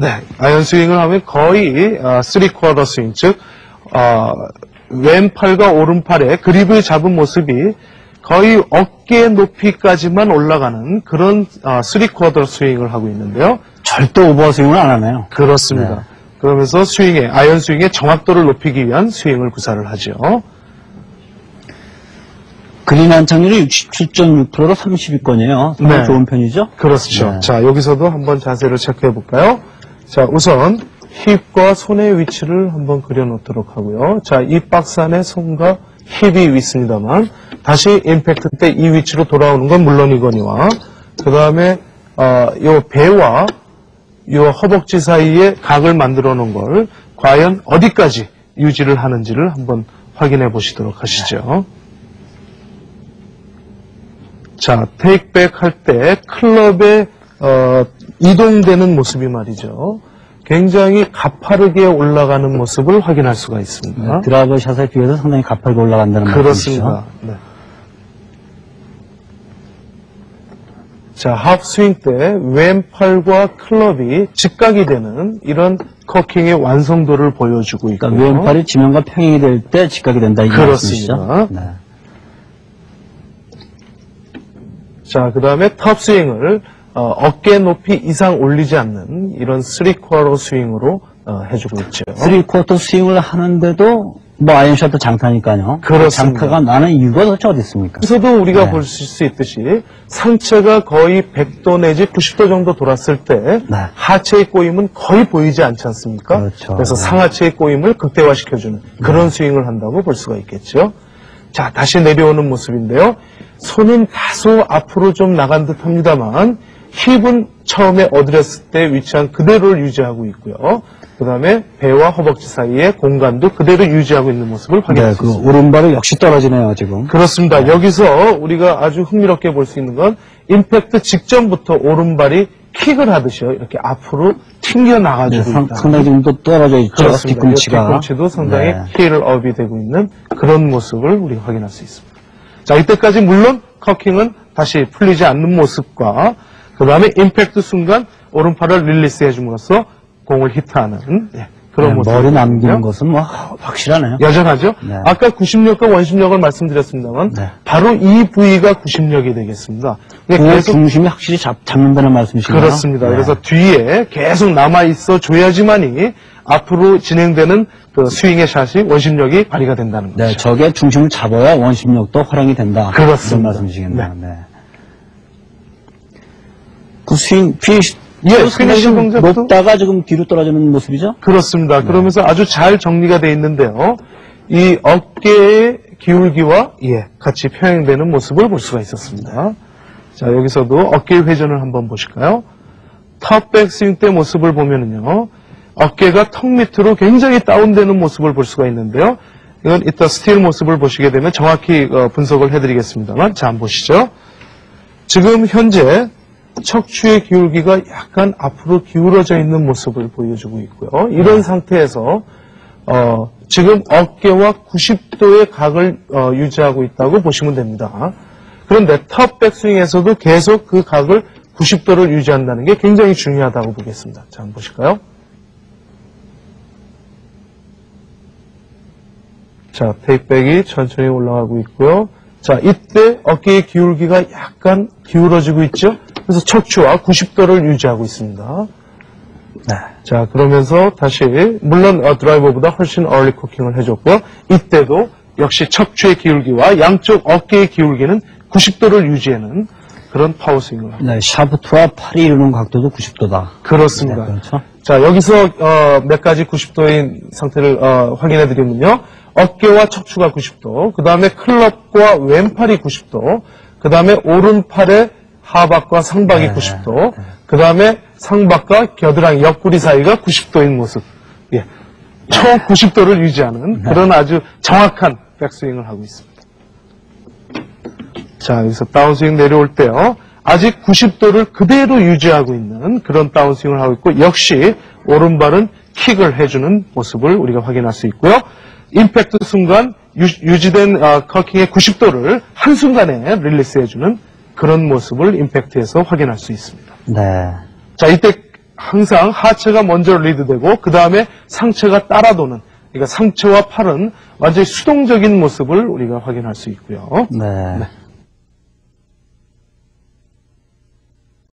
네, 아이언 스윙을 하면 거의 어, 3쿼터 스윙, 즉 어, 왼팔과 오른팔의 그립을 잡은 모습이 거의 어깨 높이까지만 올라가는 그런 어, 3쿼터 스윙을 하고 있는데요. 절대 오버 스윙을 안 하네요. 그렇습니다. 네. 그러면서 스윙의 아이언 스윙의 정확도를 높이기 위한 스윙을 구사를 하죠. 그린 안착률이 67.6%로 30위권이에요. 상당히 네. 좋은 편이죠? 그렇죠. 네. 자, 여기서도 한번 자세를 체크해 볼까요? 자, 우선 힙과 손의 위치를 한번 그려놓도록 하고요. 자, 이 박스 안에 손과 힙이 있습니다만 다시 임팩트 때 이 위치로 돌아오는 건 물론이거니와 그 다음에 어, 요 배와 요 허벅지 사이에 각을 만들어 놓은 걸 과연 어디까지 유지를 하는지를 한번 확인해 보시도록 하시죠. 자, 테이크백 할 때 클럽에 어, 이동되는 모습이 말이죠. 굉장히 가파르게 올라가는 모습을 확인할 수가 있습니다. 네, 드라이버 샷에 비해서 상당히 가파르게 올라간다는 말씀이시죠? 그렇습니다. 네. 자, 합 스윙 때 왼팔과 클럽이 직각이 되는 이런 커킹의 완성도를 보여주고 있고요. 그러니까 왼팔이 지면과 평행이 될 때 직각이 된다 이 그렇습니다. 말씀이시죠? 네. 자, 그 다음에 탑 스윙을 어, 깨 높이 이상 올리지 않는 이런 쓰리쿼터 스윙으로 어, 해주고 있죠. 3쿼터 스윙을 하는데도 뭐 아이언샷도 장타니까요. 그렇습니다. 장타가 나는 이유가 도대체 어디 있습니까? 여기서도 우리가 네. 볼 수 있듯이 상체가 거의 100도 내지 90도 정도 돌았을 때 네. 하체의 꼬임은 거의 보이지 않지 않습니까? 그렇죠. 래서 네. 상하체의 꼬임을 극대화시켜주는 그런 스윙을 한다고 볼 수가 있겠죠. 자, 다시 내려오는 모습인데요. 손은 다소 앞으로 좀 나간 듯 합니다만 힙은 처음에 어드렸을 때 위치한 그대로를 유지하고 있고요. 그 다음에 배와 허벅지 사이의 공간도 그대로 유지하고 있는 모습을 확인할 네, 수 그 있습니다. 오른발이 역시 떨어지네요, 지금. 그렇습니다. 여기서 우리가 아주 흥미롭게 볼 수 있는 건 임팩트 직전부터 오른발이 킥을 하듯이요. 이렇게 앞으로 튕겨 네, 나가지고 상, 있다. 상당히 좀더 떨어져 있죠, 그렇습니다. 뒤꿈치가. 이 뒤꿈치도 상당히 네. 힐을 업이 되고 있는 그런 모습을 우리가 확인할 수 있습니다. 자, 이때까지 물론 커킹은 다시 풀리지 않는 모습과 그 다음에 임팩트 순간 오른팔을 릴리스 해줌으로써 공을 히트하는 예, 그런 네, 모습. 머리 남기는 것은 뭐 확실하네요. 여전하죠? 네. 아까 구심력과 원심력을 말씀드렸습니다만 네. 바로 이 부위가 구심력이 되겠습니다. 이게 그 중심이 확실히 잡, 잡는다는 말씀이시네요. 그렇습니다. 네. 그래서 뒤에 계속 남아 있어 줘야지만이 앞으로 진행되는 그 스윙의 샷이 원심력이 발휘가 된다는 네, 거죠. 저게 중심을 잡아야 원심력도 활용이 된다. 그렇습니다. 그런 말씀이시겠네요. 네. 그 스윙, 피니시, 예, 피니시 동작도- 높다가 지금 뒤로 떨어지는 모습이죠? 그렇습니다. 그러면서 아주 잘 정리가 되어 있는데요. 이 어깨의 기울기와 예, 같이 평행되는 모습을 볼 수가 있었습니다. 자, 여기서도 어깨 회전을 한번 보실까요? 탑백 스윙 때 모습을 보면은요. 어깨가 턱 밑으로 굉장히 다운되는 모습을 볼 수가 있는데요. 이건 이따 스틸 모습을 보시게 되면 정확히 어, 분석을 해드리겠습니다만, 자, 한번 보시죠. 지금 현재 척추의 기울기가 약간 앞으로 기울어져 있는 모습을 보여주고 있고요. 이런 상태에서 어, 지금 어깨와 90도의 각을 어, 유지하고 있다고 보시면 됩니다. 그런데 탑 백스윙에서도 계속 그 각을 90도를 유지한다는 게 굉장히 중요하다고 보겠습니다. 자, 한번 보실까요? 자, 테이크백이 천천히 올라가고 있고요. 자, 이때 어깨의 기울기가 약간 기울어지고 있죠? 그래서 척추와 90도를 유지하고 있습니다. 네. 자, 그러면서 다시, 물론 어, 드라이버보다 훨씬 얼리 코킹을 해줬고요. 이때도 역시 척추의 기울기와 양쪽 어깨의 기울기는 90도를 유지하는 그런 파워 스윙을 합니다. 네, 샤프트와 팔이 이루는 각도도 90도다. 그렇습니다. 네, 그렇죠. 자, 여기서 어, 몇 가지 90도인 상태를 어, 확인해 드리면요. 어깨와 척추가 90도, 그 다음에 클럽과 왼팔이 90도, 그 다음에 오른팔의 하박과 상박이 네, 90도, 그 다음에 상박과 겨드랑이 옆구리 사이가 90도인 모습. 예. 초 90도를 유지하는 그런 아주 정확한 백스윙을 하고 있습니다. 자, 여기서 다운스윙 내려올 때요. 아직 90도를 그대로 유지하고 있는 그런 다운스윙을 하고 있고, 역시 오른발은 킥을 해주는 모습을 우리가 확인할 수 있고요. 임팩트 순간 유, 지된 커킹의 90도를 한순간에 릴리스 해주는 그런 모습을 임팩트에서 확인할 수 있습니다. 네. 자, 이때 항상 하체가 먼저 리드되고 그 다음에 상체가 따라도는 그러니까 상체와 팔은 완전히 수동적인 모습을 우리가 확인할 수 있고요. 네.